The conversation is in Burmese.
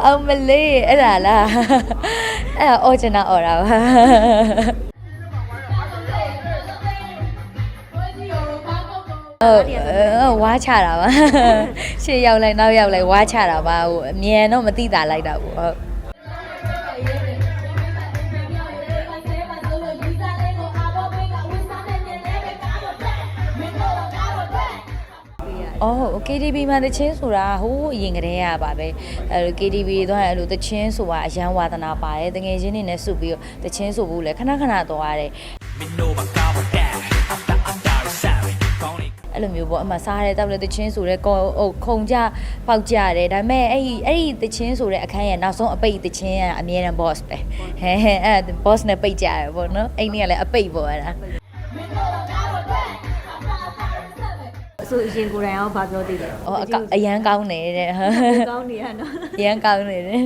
အောင်မလေးအဲ့ဒါလားအဲ့ဒါအော်ချင်တာအော်တာပါဟုတ်ဝါချတာပါရှေ့ရောက်လိုက်နောက်ရောက်လိုက်ဝါချတာပါဟိုအမြန်တော့မသိတာလိုက်တာပေါ့ဟုတ် အော်ဟုတ် KTV မှာတချင်းဆိုတာဟိုးအရင်ကတည်းကပါပဲအဲလို KTV သွားရင်အဲ့လိုတချင်းဆိုတာအရန်ဝါသနာပါတယ်တငယ်ချင်းတွေနဲ့စုပြီးတော့တချင်းဆိုဖို့လဲခဏခဏသွားရတယ် Minova Gabo Dad After Under Seven Gone အဲ့လိုမျိုးပေါ့အမှစားရဲတောက်လဲတချင်းဆိုတဲ့ကောဟုတ်ခုံကြပေါက်ကြတယ်ဒါပေမဲ့အဲ့ဒီအဲ့ဒီတချင်းဆိုတဲ့အခန်းရဲ့နောက်ဆုံးအပိတ်တချင်းကအမြဲတမ်း boss ပဲဟဲဟဲအဲ့ဒါ boss နဲ့ပိတ်ကြရပေါ့နော်အဲ့ဒီကလည်းအပိတ်ပေါ့အဲ့ဒါ ဆိုအရင်ကိုယ်တိုင်ရောဗာပြောသေးတယ်အော်အကအရန်ကောင်းတယ်တဲ့ကောင်းနေရနော်အရန်ကောင်းနေတယ်